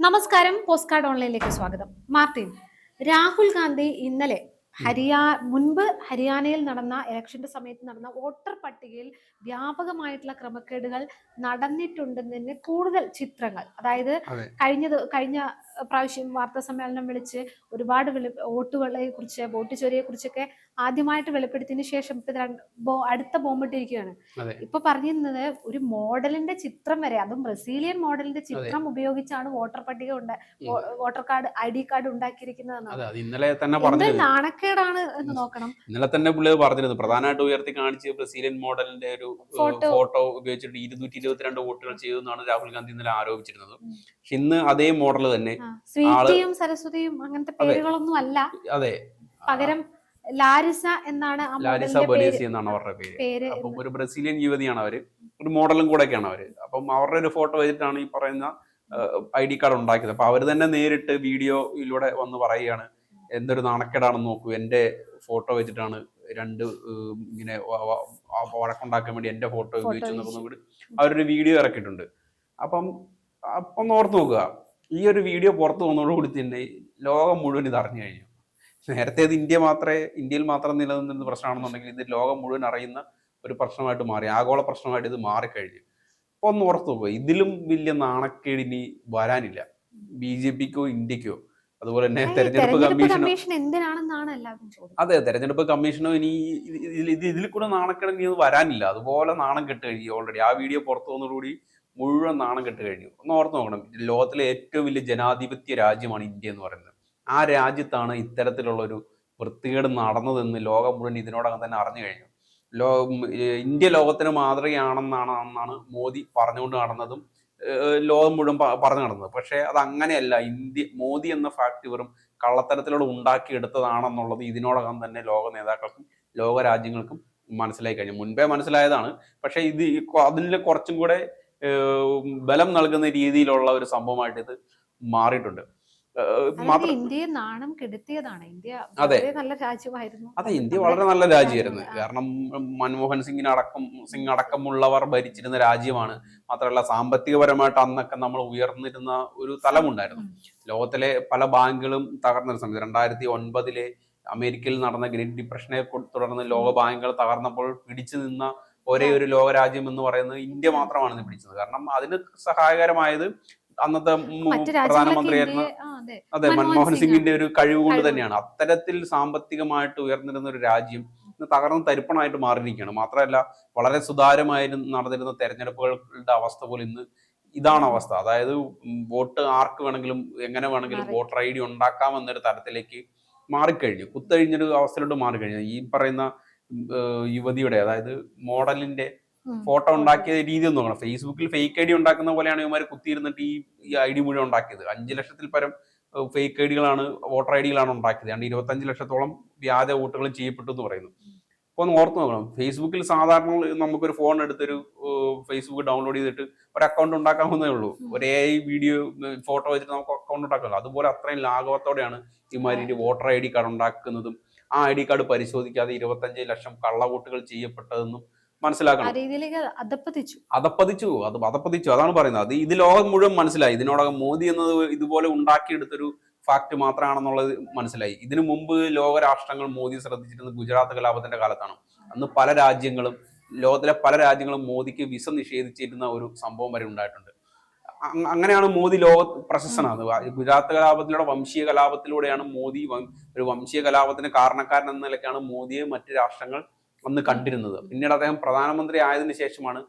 നമസ്കാരം post card ഓൺലൈനിലേക്ക് സ്വാഗതം Martin Rahul Gandhi ഇന്നലെ ഹരിയാ മുൻപ് ഹരിയാനയിൽ നടന്ന ഇലക്ഷന്റെ സമയത്ത് നടന്ന വോട്ടർ പട്ടികയിൽ വ്യാപകമായിട്ടുള്ള ക്രമക്കേടുകൾ നടന്നിട്ടുണ്ടെന്നതിന് കൂടുതൽ ചിത്രങ്ങൾ അതായത് അതെ. കഴിഞ്ഞത് കഴിഞ്ഞ പ്രാവശ്യം വാർത്താ സമ്മേളനം വിളിച്ച് ഒരുപാട് വെളി വോട്ടുകളെ കുറിച്ച് വോട്ട് ചോരിയെ കുറിച്ചൊക്കെ ആദ്യമായിട്ട് വെളിപ്പെടുത്തിയതിനു ശേഷം ഇപ്പൊ അടുത്ത ബോംബിട്ടിരിക്കുകയാണ്. ഇപ്പൊ പറഞ്ഞിരുന്നത് ഒരു മോഡലിന്റെ ചിത്രം വരെ അതും ബ്രസീലിയൻ മോഡലിന്റെ ചിത്രം ഉപയോഗിച്ചാണ് വോട്ടർ പട്ടിക ഉണ്ട് voter card I D card അത് ഇന്നലെ തന്നെ നാണക്കേടാണ് എന്ന് നോക്കണം. ഇന്നലെ തന്നെ പുള്ളി പറഞ്ഞിരുന്നു. പ്രധാനമായിട്ട് ഉയർത്തി കാണിച്ച് ബ്രസീലിയൻ മോഡലിന്റെ ഒരു. ഫോട്ടോ. ഉപയോഗിച്ചിട്ട് ഇരുന്നൂറ്റി ഇരുപത്തിരണ്ട് വോട്ടുകൾ ചെയ്തെന്നാണ് രാഹുൽ ഗാന്ധി ഇന്നലെ ആരോപിച്ചിരുന്നത്. പക്ഷെ ഇന്ന് അതേ മോഡൽ തന്നെ. സ്വീറ്റിയും സരസ്വതിയും അങ്ങനത്തെ പേരുകളൊന്നും അല്ല അതെ. പകരം ലാരിസ എന്നാണ് ലാരിസ ബൊലേസി എന്നാണ് അവരുടെ പേര്. അപ്പം ഒരു ബ്രസീലിയൻ യുവതിയാണ് അവർ. ഒരു മോഡലും കൂടെയൊക്കെയാണ് അവർ. അപ്പം അവരുടെ ഒരു ഫോട്ടോ വെച്ചിട്ടാണ് ഈ പറയുന്ന ഐ ഡി കാർഡ് ഉണ്ടാക്കിയത്. അപ്പൊ അവർ തന്നെ നേരിട്ട് വീഡിയോയിലൂടെ വന്ന് പറയുകയാണ് എന്തൊരു നാണക്കേടാണെന്ന് നോക്കൂ. എന്റെ ഫോട്ടോ വെച്ചിട്ടാണ് രണ്ട് ഇങ്ങനെ വഴക്കുണ്ടാക്കാൻ വേണ്ടി എന്റെ ഫോട്ടോ ഉപയോഗിച്ചു. എന്നൊക്കെ അവരൊരു വീഡിയോ ഇറക്കിയിട്ടുണ്ട്. അപ്പം അപ്പം ഓർത്ത് നോക്കുക. ഈ ഒരു വീഡിയോ പുറത്തു വന്നതോടുകൂടി തന്നെ ലോകം മുഴുവൻ ഇത് അറിഞ്ഞു കഴിഞ്ഞു. നേരത്തെ ഇത് ഇന്ത്യ മാത്രമേ ഇന്ത്യയിൽ മാത്രം നിലനിന്നിരുന്ന പ്രശ്നമാണെന്നുണ്ടെങ്കിൽ ഇത് ലോകം മുഴുവൻ അറിയുന്ന ഒരു പ്രശ്നമായിട്ട് മാറി ആഗോള പ്രശ്നമായിട്ട് ഇത് മാറിക്കഴിഞ്ഞു. അപ്പൊ ഒന്ന് ഓർത്തു പോയി ഇതിലും വലിയ നാണക്കേടിനി വരാനില്ല. ബി ജെ പിക്കോ ഇന്ത്യക്കോ അതുപോലെ തന്നെ തെരഞ്ഞെടുപ്പ് കമ്മീഷനോ അതെ തെരഞ്ഞെടുപ്പ് കമ്മീഷനോ ഇനി ഇത് ഇതിൽ ഇത് ഇതിൽ കൂടെ നാണക്കേട് ഇനി വരാനില്ല. അതുപോലെ നാണം കെട്ട് കഴിഞ്ഞു ഓൾറെഡി ആ വീഡിയോ പുറത്തു വന്നതോടുകൂടി മുഴുവൻ നാണം കെട്ട് കഴിഞ്ഞു. ഒന്ന് ഓർത്ത് നോക്കണം. ലോകത്തിലെ ഏറ്റവും വലിയ ജനാധിപത്യ രാജ്യമാണ് ഇന്ത്യ എന്ന് പറയുന്നത്. ആ രാജ്യത്താണ് ഇത്തരത്തിലുള്ള ഒരു വൃത്തികേട് നടന്നതെന്ന് ലോകം മുഴുവൻ ഇതിനോടകം തന്നെ അറിഞ്ഞു കഴിഞ്ഞു. ലോ ഇന്ത്യ ലോകത്തിന് മാതൃകയാണെന്നാണ് എന്നാണ് മോദി പറഞ്ഞുകൊണ്ട് നടന്നതും ലോകം മുഴുവൻ പറഞ്ഞു നടന്നത്. പക്ഷേ അത് അങ്ങനെയല്ല ഇന്ത്യ മോദി എന്ന ഫാക്ട് വെറും കള്ളത്തരത്തിലൂടെ ഉണ്ടാക്കിയെടുത്തതാണെന്നുള്ളത് ഇതിനോടകം തന്നെ ലോക നേതാക്കൾക്കും ലോക രാജ്യങ്ങൾക്കും മനസ്സിലായി കഴിഞ്ഞു. മുൻപേ മനസ്സിലായതാണ്. പക്ഷേ ഇത് അതിൽ കുറച്ചും കൂടെ ബലം നൽകുന്ന രീതിയിലുള്ള ഒരു സംഭവമായിട്ട് ഇത് മാറിയിട്ടുണ്ട്. ഇന്ത്യ ഇന്ത്യയെ നാണം കെടുത്തിയതാണ്. ഇന്ത്യ അതെ. നല്ല രാജ്യമായിരുന്നു. അതെ ഇന്ത്യ വളരെ നല്ല രാജ്യമായിരുന്നു. കാരണം മൻമോഹൻ സിംഗിന് അടക്കം സിംഗ് അടക്കമുള്ളവർ ഭരിച്ചിരുന്ന രാജ്യമാണ്. മാത്രമല്ല സാമ്പത്തികപരമായിട്ട് അന്നൊക്കെ നമ്മൾ ഉയർന്നിരുന്ന ഒരു തലമുണ്ടായിരുന്നു. ലോകത്തിലെ പല ബാങ്കുകളും തകർന്നൊരു സമയത്ത് രണ്ടായിരത്തി ഒൻപതിലെ അമേരിക്കയിൽ നടന്ന ഗ്രേറ്റ് ഡിപ്രഷനെ തുടർന്ന് ലോക ബാങ്കുകൾ തകർന്നപ്പോൾ പിടിച്ചു നിന്ന ഒരേ ഒരു ലോകരാജ്യം എന്ന് പറയുന്നത് ഇന്ത്യ മാത്രമാണ് പിടിച്ചത്. കാരണം അതിന് സഹായകരമായത് അന്നത്തെ പ്രധാനമന്ത്രിയായിരുന്ന അതെ. മൻമോഹൻ സിംഗിന്റെ ഒരു കഴിവ് കൊണ്ട് തന്നെയാണ്. അത്തരത്തിൽ സാമ്പത്തികമായിട്ട് ഉയർന്നിരുന്ന ഒരു രാജ്യം ഇന്ന് തകർന്ന് തരിപ്പണമായിട്ട് മാറിയിരിക്കുകയാണ്. മാത്രമല്ല വളരെ സുതാര്യമായിരുന്നു നടന്നിരുന്ന തെരഞ്ഞെടുപ്പുകളുടെ അവസ്ഥ പോലും ഇന്ന് ഇതാണ് അവസ്ഥ. അതായത് വോട്ട് ആർക്ക് വേണമെങ്കിലും എങ്ങനെ വേണമെങ്കിലും. വോട്ടർ ഐ ഡി ഉണ്ടാക്കാം എന്നൊരു തരത്തിലേക്ക് മാറിക്കഴിഞ്ഞു. കുത്തഴിഞ്ഞൊരു അവസ്ഥയിലോട്ട് മാറിക്കഴിഞ്ഞു. ഈ പറയുന്ന യുവതിയുടെ അതായത് മോഡലിന്റെ. ഫോട്ടോ ഉണ്ടാക്കിയ രീതി ഒന്ന് നോക്കണം. ഫേസ്ബുക്കിൽ ഫേക്ക് ഐ ഡി ഉണ്ടാക്കുന്ന പോലെയാണ് ഇവന്മാർ കുത്തിയിരുന്നിട്ട് ഈ ഐ ഡി മുഴുവൻ ഉണ്ടാക്കിയത്. അഞ്ച് ലക്ഷത്തിൽ പരം ഫേക്ക് ഐ ഡികളാണ് വോട്ടർ ഐ ഡികളാണ് ഉണ്ടാക്കിയത്. അതുകൊണ്ട് ഇരുപത്തഞ്ച് ലക്ഷത്തോളം വ്യാജ വോട്ടുകൾ ചെയ്യപ്പെട്ടു എന്ന് പറയുന്നു. അപ്പോൾ ഒന്ന് ഓർത്ത് നോക്കണം. ഫേസ്ബുക്കിൽ സാധാരണ നമുക്കൊരു ഫോൺ എടുത്തൊരു ഫേസ്ബുക്ക് ഡൗൺലോഡ് ചെയ്തിട്ട് ഒരു അക്കൗണ്ട് ഉണ്ടാക്കാവുന്നേ ഉള്ളൂ. ഒരേ വീഡിയോ ഫോട്ടോ വെച്ചിട്ട് നമുക്ക് അക്കൗണ്ട് ഉണ്ടാക്കാം അതുപോലെ അത്രയും ലാഘവത്തോടെയാണ് ഇമാരി വോട്ടർ ഐ ഡി കാർഡ് ഉണ്ടാക്കുന്നതും ആ ഐ ഡി കാർഡ് പരിശോധിക്കാതെ ഇരുപത്തഞ്ച് ലക്ഷം കള്ളവോട്ടുകൾ ചെയ്യപ്പെട്ടതെന്നും മനസ്സിലാക്കണം. അതപ്പതിച്ചു. അതപ്പതിച്ചു. അത് അതപ്പതിച്ചു. അതാണ് പറയുന്നത്. അത് ഇത് ലോകം മുഴുവൻ മനസ്സിലായി. ഇതിനോടകം മോദി എന്നത് ഇതുപോലെ ഉണ്ടാക്കിയെടുത്തൊരു ഫാക്ട് മാത്രമാണെന്നുള്ളത് മനസ്സിലായി. ഇതിനു മുമ്പ് ലോക രാഷ്ട്രങ്ങൾ മോദി ശ്രദ്ധിച്ചിരുന്നത് ഗുജറാത്ത് കലാപത്തിന്റെ കാലത്താണ്. അന്ന് പല രാജ്യങ്ങളും ലോകത്തിലെ പല രാജ്യങ്ങളും മോദിക്ക് വിസ നിഷേധിച്ചിരുന്ന ഒരു സംഭവം വരെ ഉണ്ടായിട്ടുണ്ട്. അങ്ങനെയാണ് മോദി ലോക പ്രശസ്തനാണ് ഗുജറാത്ത് കലാപത്തിലൂടെ വംശീയ കലാപത്തിലൂടെയാണ് മോദി ഒരു വംശീയ കലാപത്തിന് കാരണക്കാരൻ എന്ന നിലയ്ക്കാണ് മോദിയെ മറ്റു രാഷ്ട്രങ്ങൾ അന്ന് കണ്ടിരുന്നത്. പിന്നീട് അദ്ദേഹം പ്രധാനമന്ത്രി ആയതിനു ശേഷമാണ്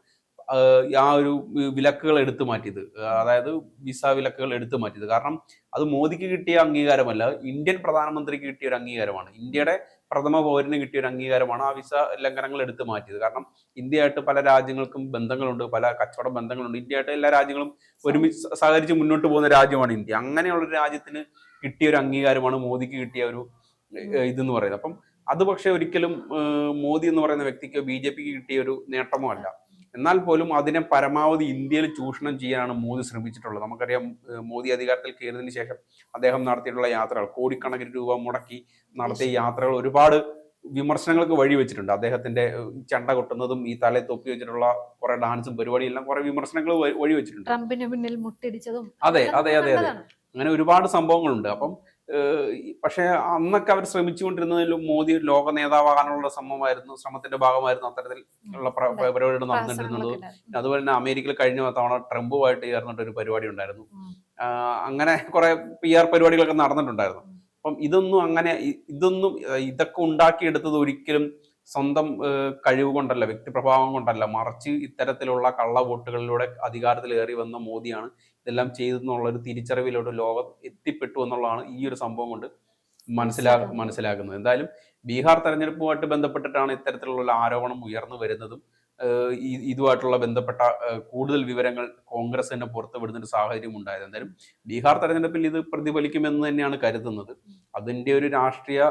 ആ ഒരു വിലക്കുകൾ എടുത്തു മാറ്റിയത്. അതായത് വിസ വിലക്കുകൾ എടുത്തു മാറ്റിയത്. കാരണം അത് മോദിക്ക് കിട്ടിയ അംഗീകാരമല്ല ഇന്ത്യൻ പ്രധാനമന്ത്രിക്ക് കിട്ടിയ ഒരു അംഗീകാരമാണ്. ഇന്ത്യയുടെ പ്രഥമ പൗരന് കിട്ടിയ ഒരു അംഗീകാരമാണ് ആ വിസ ലംഘനങ്ങൾ എടുത്തു മാറ്റിയത്. കാരണം ഇന്ത്യയായിട്ട് പല രാജ്യങ്ങൾക്കും ബന്ധങ്ങളുണ്ട് പല കച്ചവട ബന്ധങ്ങളുണ്ട്. ഇന്ത്യയായിട്ട് എല്ലാ രാജ്യങ്ങളും ഒരുമിച്ച് സഹകരിച്ച് മുന്നോട്ട് പോകുന്ന രാജ്യമാണ് ഇന്ത്യ. അങ്ങനെയുള്ള ഒരു രാജ്യത്തിന് കിട്ടിയ ഒരു അംഗീകാരമാണ് മോദിക്ക് കിട്ടിയ ഒരു ഇതെന്ന് പറയുന്നത്. അപ്പം അത് പക്ഷെ ഒരിക്കലും മോദി എന്ന് പറയുന്ന വ്യക്തിക്ക് ബി ജെ പിക്ക് കിട്ടിയ ഒരു നേട്ടമോ അല്ല. എന്നാൽ പോലും അതിനെ പരമാവധി ഇന്ത്യയിൽ ചൂഷണം ചെയ്യാനാണ് മോദി ശ്രമിച്ചിട്ടുള്ളത്. നമുക്കറിയാം മോദി അധികാരത്തിൽ കയറിയതിന് ശേഷം അദ്ദേഹം നടത്തിയിട്ടുള്ള യാത്രകൾ കോടിക്കണക്കിന് രൂപ മുടക്കി നടത്തിയ യാത്രകൾ ഒരുപാട് വിമർശനങ്ങൾക്ക് വഴി വെച്ചിട്ടുണ്ട്. അദ്ദേഹത്തിന്റെ ചണ്ട കൊട്ടുന്നതും ഈ തലയെ തൊപ്പി വെച്ചിട്ടുള്ള കുറെ ഡാൻസും പരിപാടിയെല്ലാം കുറെ വിമർശനങ്ങൾ വഴി- വഴി വെച്ചിട്ടുണ്ട്. ട്രംപിന് പിന്നിൽ മുട്ടിടിച്ചതും അതെ അതെ അതെ അതെ. അങ്ങനെ ഒരുപാട് സംഭവങ്ങളുണ്ട്. അപ്പം പക്ഷേ അന്നൊക്കെ അവർ ശ്രമിച്ചുകൊണ്ടിരുന്നതിലും മോദി ലോക നേതാവാകാനുള്ള ശ്രമമായിരുന്നു ശ്രമത്തിന്റെ ഭാഗമായിരുന്നു അത്തരത്തിൽ ഉള്ള. പരിപാടികൾ നടന്നിട്ടിരുന്നത് അതുപോലെ തന്നെ അമേരിക്കയിൽ കഴിഞ്ഞ തവണ ട്രംപുമായിട്ട് ചേർന്നിട്ട് ഒരു പരിപാടി ഉണ്ടായിരുന്നു. അങ്ങനെ കുറെ പി ആർ പരിപാടികളൊക്കെ നടന്നിട്ടുണ്ടായിരുന്നു. അപ്പം ഇതൊന്നും അങ്ങനെ ഇതൊന്നും ഇതൊക്കെ ഉണ്ടാക്കിയെടുത്തത് ഒരിക്കലും സ്വന്തം കഴിവ് കൊണ്ടല്ല വ്യക്തിപ്രഭാവം കൊണ്ടല്ല. മറിച്ച് ഇത്തരത്തിലുള്ള കള്ള വോട്ടുകളിലൂടെ അധികാരത്തിൽ ഏറി വന്ന മോദിയാണ് ഇതെല്ലാം ചെയ്തു എന്നുള്ളൊരു തിരിച്ചറിവിലോട്ട് ലോകം എത്തിപ്പെട്ടു എന്നുള്ളതാണ് ഈ ഒരു സംഭവം കൊണ്ട് മനസ്സിലാ മനസ്സിലാക്കുന്നത്. എന്തായാലും ബീഹാർ തെരഞ്ഞെടുപ്പുമായിട്ട് ബന്ധപ്പെട്ടിട്ടാണ് ഇത്തരത്തിലുള്ള ആരോപണം ഉയർന്നു വരുന്നതും ഇതുമായിട്ടുള്ള ബന്ധപ്പെട്ട കൂടുതൽ വിവരങ്ങൾ കോൺഗ്രസ് തന്നെ പുറത്തുവിടുന്ന ഒരു സാഹചര്യം ഉണ്ടായത്. എന്തായാലും ബീഹാർ തെരഞ്ഞെടുപ്പിൽ ഇത് പ്രതിഫലിക്കുമെന്ന് തന്നെയാണ് കരുതുന്നത്. അതിന്റെ ഒരു രാഷ്ട്രീയ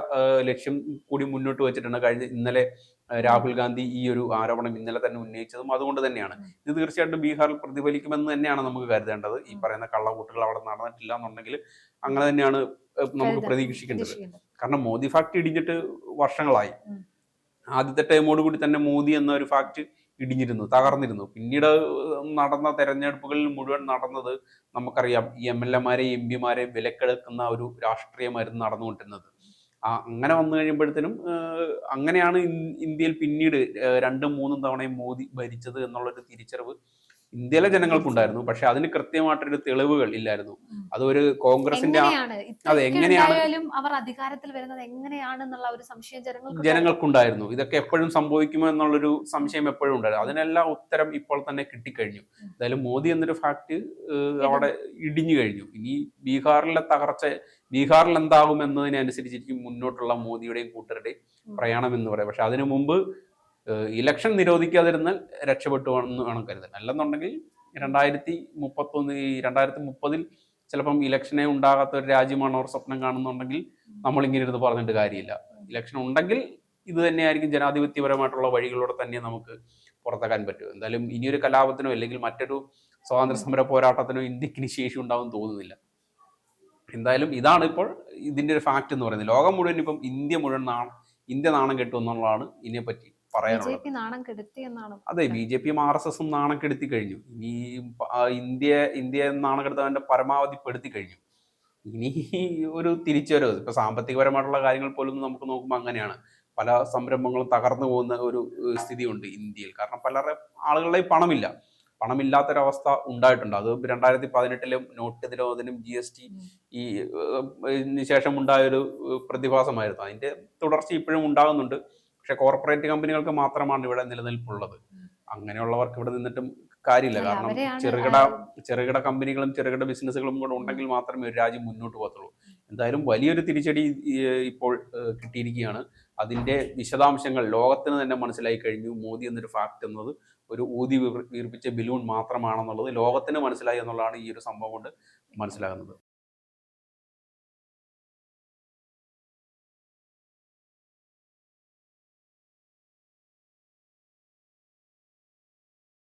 ലക്ഷ്യം കൂടി മുന്നോട്ട് വെച്ചിട്ടുണ്ട് കഴിഞ്ഞ ഇന്നലെ രാഹുൽ ഗാന്ധി ഈ ഒരു ആരോപണം ഇന്നലെ തന്നെ ഉന്നയിച്ചതും അതുകൊണ്ട് തന്നെയാണ്. ഇത് തീർച്ചയായിട്ടും ബീഹാറിൽ പ്രതിഫലിക്കുമെന്ന് തന്നെയാണ് നമുക്ക് കരുതേണ്ടത്. ഈ പറയുന്ന കള്ളവോട്ടുകൾ അവിടെ നടന്നിട്ടില്ല എന്നുണ്ടെങ്കിൽ അങ്ങനെ തന്നെയാണ് നമുക്ക് പ്രതീക്ഷിക്കേണ്ടത്. കാരണം മോദി ഫാക്ട് ഇടിഞ്ഞിട്ട് വർഷങ്ങളായി. ആദ്യത്തെ ടൈമോട് കൂടി തന്നെ മോദി എന്ന ഒരു ഫാക്ട് ഇടിഞ്ഞിരുന്നു തകർന്നിരുന്നു. പിന്നീട് നടന്ന തെരഞ്ഞെടുപ്പുകളിൽ മുഴുവൻ നടന്നത് നമുക്കറിയാം ഈ എം എൽ എമാരെയും എം പിമാരെയും വിലക്കെടുക്കുന്ന ഒരു രാഷ്ട്രീയമായിരുന്നു നടന്നുകൊണ്ടിരുന്നത്. അങ്ങനെ വന്നു കഴിയുമ്പോഴത്തേനും അങ്ങനെയാണ് ഇന്ത്യയിൽ പിന്നീട് രണ്ടും മൂന്നും തവണയും മോദി ഭരിച്ചത് എന്നുള്ളൊരു തിരിച്ചറിവ് ഇന്ത്യയിലെ ജനങ്ങൾക്കുണ്ടായിരുന്നു. പക്ഷെ അതിന് കൃത്യമായിട്ടൊരു തെളിവുകൾ ഇല്ലായിരുന്നു. അതൊരു കോൺഗ്രസിന്റെ അത് എങ്ങനെയാണ്? അവർ അധികാരത്തിൽ വരുന്നത് എങ്ങനെയാണെന്നുള്ള ഒരു സംശയം ജനങ്ങൾ ജനങ്ങൾക്കുണ്ടായിരുന്നു. ഇതൊക്കെ എപ്പോഴും സംഭവിക്കുമോ എന്നുള്ളൊരു സംശയം എപ്പോഴും ഉണ്ടായിരുന്നു. അതിനെല്ലാം ഉത്തരം ഇപ്പോൾ തന്നെ കിട്ടിക്കഴിഞ്ഞു. എന്തായാലും മോദി എന്നൊരു ഫാക്ട് അവിടെ ഇടിഞ്ഞു കഴിഞ്ഞു. ഇനി ബീഹാറിലെ തകർച്ച ബീഹാറിൽ എന്താകും എന്നതിനനുസരിച്ചിരിക്കും മുന്നോട്ടുള്ള മോദിയുടെയും കൂട്ടരുടെയും പ്രയാണം എന്ന് പറയാം. പക്ഷെ അതിനു മുമ്പ് ഇലക്ഷൻ നിരോധിക്കാതിരുന്നാൽ രക്ഷപ്പെട്ടു എന്ന് വേണം കരുതാൻ. അല്ലെന്നുണ്ടെങ്കിൽ രണ്ടായിരത്തി മുപ്പത്തൊന്ന് ഈ രണ്ടായിരത്തി മുപ്പതിൽ ചിലപ്പം ഇലക്ഷനെ ഉണ്ടാകാത്ത ഒരു രാജ്യമാണ് അവർ സ്വപ്നം കാണുന്നുണ്ടെങ്കിൽ നമ്മൾ ഇങ്ങനെ ഇരുന്ന് പറഞ്ഞിട്ട് കാര്യമില്ല. ഇലക്ഷൻ ഉണ്ടെങ്കിൽ ഇത് തന്നെയായിരിക്കും ജനാധിപത്യപരമായിട്ടുള്ള വഴികളിലൂടെ തന്നെ നമുക്ക് പുറത്താക്കാൻ പറ്റും. എന്തായാലും ഇനിയൊരു കലാപത്തിനോ അല്ലെങ്കിൽ മറ്റൊരു സ്വാതന്ത്ര്യ സമര പോരാട്ടത്തിനോ ഇന്ത്യയ്ക്ക് ഇനി ശേഷി ഉണ്ടാവും തോന്നുന്നില്ല. എന്തായാലും ഇതാണ് ഇപ്പോൾ ഇതിന്റെ ഒരു ഫാക്റ്റ് എന്ന് പറയുന്നത്. ലോകം മുഴുവൻ ഇപ്പം ഇന്ത്യ മുഴുവൻ നാണം ഇന്ത്യ നാണം കെട്ടുമെന്നുള്ളതാണ് ഇതിനെപ്പറ്റി പറയാനുള്ളത്. പി നാണം കെടുത്തി എന്നാണ് അതെ ബി ജെ പിയും ആർ എസ് എസും നാണം കെടുത്തി കഴിഞ്ഞു. ഇനി ഇന്ത്യ ഇന്ത്യ നാണം കെടുത്തവന്റെ പരമാവധി പെടുത്തി കഴിഞ്ഞു. ഇനി ഒരു തിരിച്ചുവരവ് ഇപ്പൊ സാമ്പത്തികപരമായിട്ടുള്ള കാര്യങ്ങൾ പോലും നമുക്ക് നോക്കുമ്പോൾ അങ്ങനെയാണ്. പല സംരംഭങ്ങളും തകർന്നു പോകുന്ന ഒരു സ്ഥിതിയുണ്ട് ഇന്ത്യയിൽ. കാരണം പലരുടെ ആളുകളുടെയും പണമില്ല. പണമില്ലാത്തൊരവസ്ഥ ഉണ്ടായിട്ടുണ്ട്. അത് രണ്ടായിരത്തി പതിനെട്ടിലും നോട്ട് നിരോധനം ജി എസ് ടി ഈ ശേഷം ഉണ്ടായൊരു പ്രതിഭാസമായിരുന്നു. അതിന്റെ തുടർച്ച ഇപ്പോഴും ഉണ്ടാകുന്നുണ്ട്. പക്ഷെ കോർപ്പറേറ്റ് കമ്പനികൾക്ക് മാത്രമാണ് ഇവിടെ നിലനിൽപ്പുള്ളത്. അങ്ങനെയുള്ളവർക്ക് ഇവിടെ നിന്നിട്ടും കാര്യമില്ല. കാരണം ചെറുകിട ചെറുകിട കമ്പനികളും ചെറുകിട ബിസിനസ്സുകളും കൂടെ ഉണ്ടെങ്കിൽ മാത്രമേ ഒരു രാജ്യം മുന്നോട്ട് പോകത്തുള്ളൂ. എന്തായാലും വലിയൊരു തിരിച്ചടി ഇപ്പോൾ കിട്ടിയിരിക്കുകയാണ്. അതിന്റെ വിശദാംശങ്ങൾ ലോകത്തിന് തന്നെ മനസ്സിലായി കഴിഞ്ഞു. മോദി എന്നൊരു ഫാക്ട് എന്നത് ഒരു ഊതി വീർ- വീർപ്പിച്ച ബലൂൺ മാത്രമാണെന്നുള്ളത് ലോകത്തിന് മനസ്സിലായി എന്നുള്ളതാണ് ഈ ഒരു സംഭവം കൊണ്ട് മനസ്സിലാകുന്നത്.